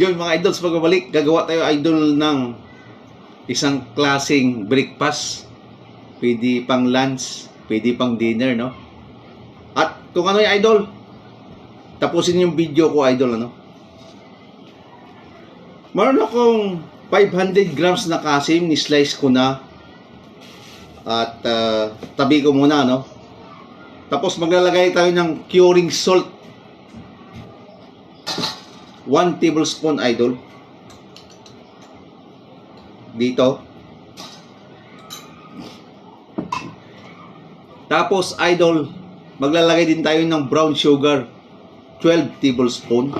Yun mga idols, pagbabalik, gagawa tayo idol ng isang klaseng breakfast. Pwede pang lunch, pwede pang dinner, no? At kung ano yung idol, tapusin yung video ko idol, ano? Meron akong 500 grams na kasim, ni-slice ko na. At ah, tabi ko muna, no? Tapos maglalagay tayo ng curing salt 1 tablespoon idol. Dito. Tapos idol maglalagay din tayo ng brown sugar. 12 tablespoon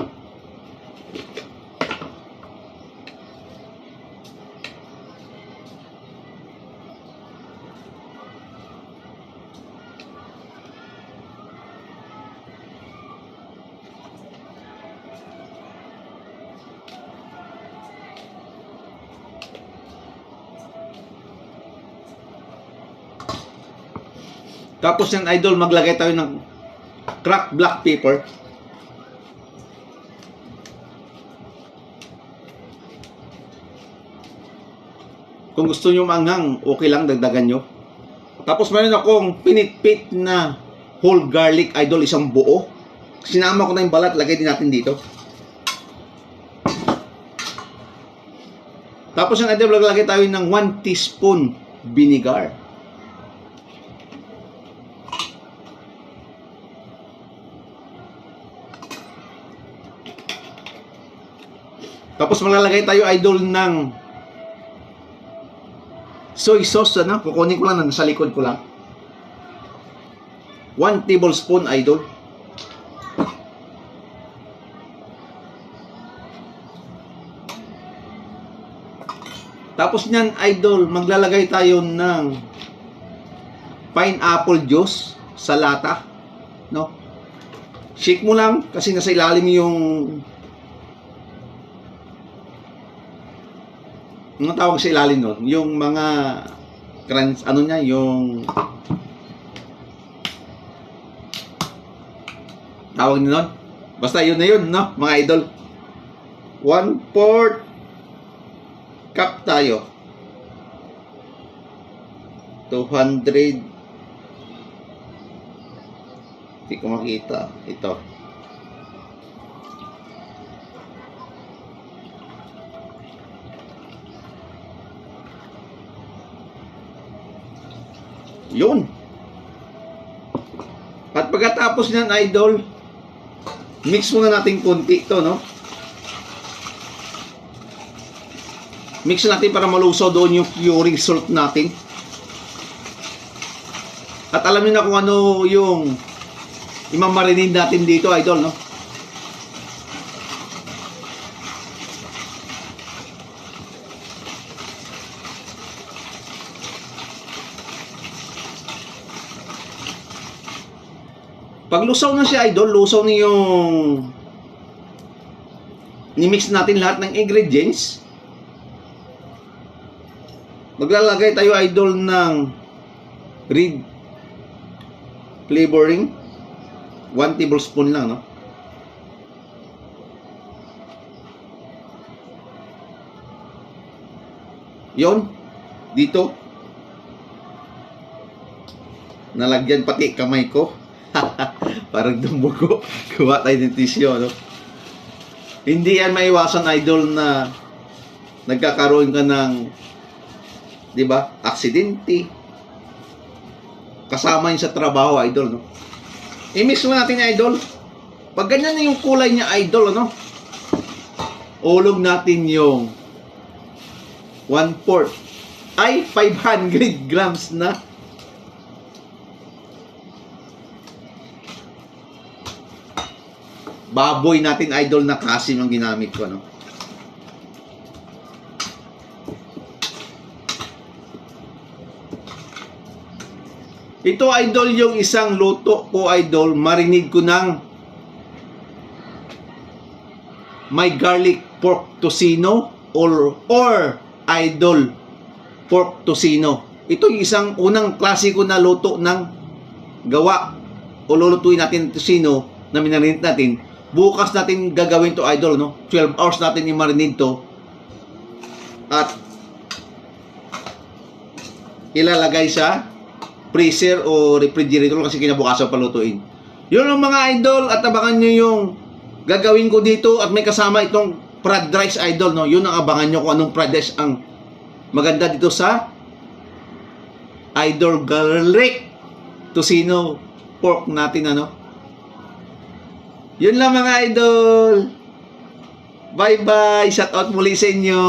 Tapos yan, idol, maglagay tayo ng cracked black pepper. Kung gusto nyo manghang, okay lang, dagdagan nyo. Tapos meron akong pinitpit na whole garlic, idol, isang buo. Sinama ko na yung balat, lagay din natin dito. Tapos yung idol, maglagay tayo ng 1 teaspoon vinegar. Tapos maglalagay tayo idol ng soy sauce ano? Kukunin ko lang nasa likod ko lang. 1 tablespoon idol. Tapos niyan idol, maglalagay tayo ng pineapple juice sa lata, no? Shake mo lang kasi nasa ilalim yung Ano tawag sa ilalim nun? Yung mga crunch, ano niya, yung tawag niyo nun? Basta yun na yun, no? Mga idol. One fourth cup tayo. 200 hindi ko makita. Ito. Yun. At pagkatapos niyan, idol, mix muna natin konti to, no? Mix natin para malusaw doon yung curing salt natin. At alam niyo na kung ano yung imamarinate natin dito, idol, no? Pag lusaw na siya, idol, lusaw na yung ni-mix natin lahat ng ingredients. Maglalagay tayo, idol, ng red flavoring. 1 tablespoon lang, no? Yon, dito. Nalagyan pati kamay ko. Parang dumugo. Kuha tayo ng tissue, no? Hindi yan maiwasan, idol, na nagkakaroon ka ng, di ba, aksidente. Kasama yun sa trabaho, idol, no? I-mix mo natin, idol. Pag ganyan na yung kulay niya, idol, ano? Ulog natin yung 1 fourth ay 500 grams na baboy natin idol na kasim ang ginamit ko no? Ito idol yung isang luto ko idol. Marinig ko ng may garlic pork tocino or or idol pork tocino. Ito yung isang unang klasiko na luto ng gawa o lulutuin natin tocino na minarinate natin bukas natin gagawin to idol, no? 12 hours natin i-marinate to. At ilalagay sa freezer o refrigerator kasi kinabukasan palutuin. Yun ang mga idol at abangan nyo yung gagawin ko dito at may kasama itong fried rice idol, no? Yun ang abangan nyo kung anong fried rice ang maganda dito sa idol garlic tocino pork natin, ano? Yun lang mga idol. Bye-bye. Shout out muli sa inyo.